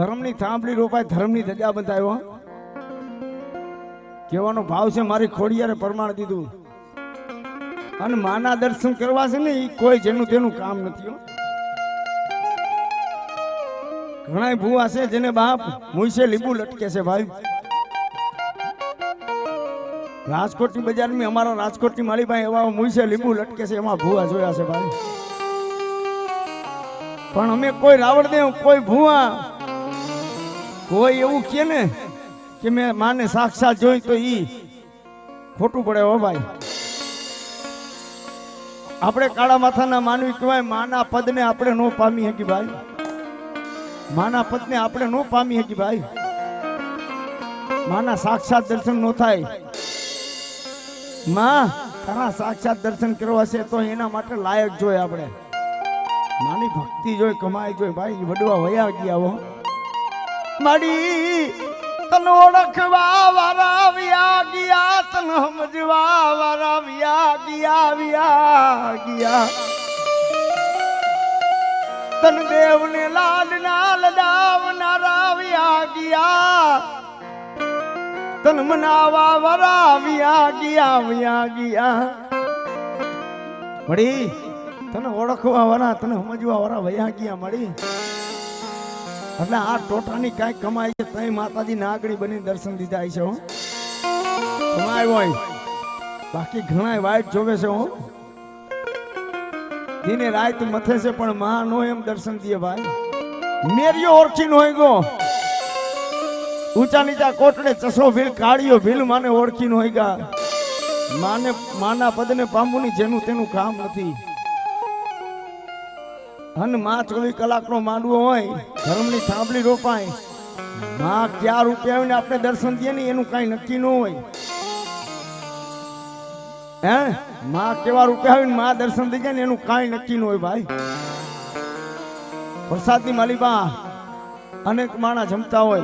ધર્મની થાંભલી રોપાય, ધર્મની ધજા બંધાયો કહેવાનો ભાવ છે, મારી ખોડિયારે પ્રમાણ દીધું. અને માના દર્શન કરવા છે ને એ કોઈ જેનું તેનું કામ નથી હો. ઘણાય ભૂવા છે જેને બાપ મુઈસે લીંબુ લટકે છે ભાઈ. રાજકોટની બજારમાં અમારા રાજકોટની માળીભાઈ એવા મુઈસે લીંબુ લટકે છે, એમાં ભૂવા જોયા છે ભાઈ. પણ અમે કોઈ રાવણદેવ, કોઈ ભૂવા કોઈ એવું કે ને કે મેં માને સાક્ષાત જોઈ તો ઈ ખોટું પડે હો ભાઈ. આપણે કાળા માથાના માનવી કહેવાય, માના પદને આપણે નો પામી હકી ભાઈ. માના પદને આપણે નો પામી હકી ભાઈ. માના સાક્ષાત દર્શન નો થાય. માં, તારા સાક્ષાત દર્શન કરવા છે તો એના માટે લાયક જોઈએ આપણે. માની ભક્તિ જોઈ કમાઈ જોઈ ભાઈ, વડવા વયા ગયા હો. માડી તન ઓળખવા વારા વ્યા ગયા, તન સમજવા વારા વ્યા ગયા વ્યા ગયા. તન દેવને લાલ ના લડાવનારા વ્યા ગયા. તન મનાવા વરા વ્યા ગયા વ્યા ગયા. મળી તને ઓળખવા વાળા, તને સમજવા વાળા વયા ગયા મળી એટલે આ ટોટાની કાંઈ કમાઈ છે તઈ માતાજી નાગડી બની દર્શન દીધા છે હું. કમાય હોય. બાકી ઘણા વાઈટ જોવે છે હું. દિને રાત મથે છે પણ મા નો એમ દર્શન દે ભાઈ. મેરિયો ઓળખીનો હોય ગો. ઊંચા નીચા કોટડે ચસો ભીલ, કાળિયો ભીલ માને ઓળખીનો હોય ગા. માને, માના પદને પામવું જેનું તેનું કામ નથી. અને માં ચોવીસ કલાકનો માંડવો હોય, ધર્મની સાંભળી રોપાય. માં ક્યાં રૂપે આવીને આપણે દર્શન દઈએ ને એનું કાંઈ નક્કી ન હોય. હે? માં કેવા રૂપે આવીને માં દર્શન દઈ જાય ને, એનું કાંઈ નક્કી ન હોય ભાઈ. વરસાદની માલિબા અનેક માણા જમતા હોય.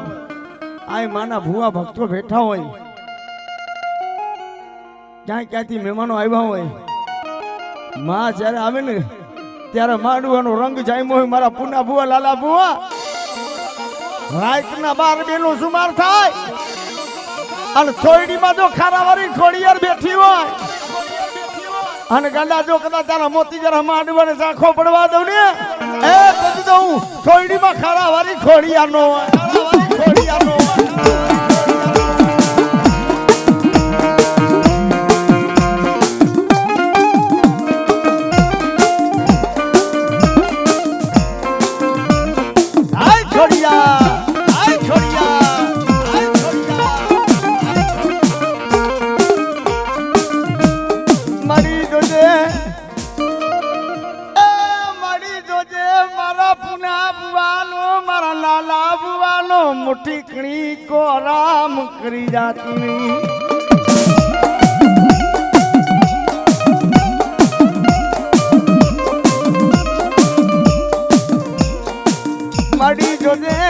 આ માના ભુવા ભક્તો બેઠા હોય. ક્યાંય ક્યાંથી મહેમાનો આવ્યા હોય. માં જ્યારે આવે ને ત્યારે માંડવાનો રંગ જામ્યો હોય મારા પુના ભુવા, લાલા ભુવા. રાતના બાર બેનું સુમાર થાય. અને થોડીમાં જો ખારાવાળી ખોડિયાર બેઠી હોય. અને ગાંડા જો કદાચ તારા મોતી જરા માંડવાને ઝાંખો પડવા દઉં ને, એ પછી તો હું થોડીમાં ખારાવાળી ખોડિયાર નો હોય. ખોડી ખોડિયાર નો હોય. બુવાનો મુઠ્ઠી કણી કો આરામ કરી 그러네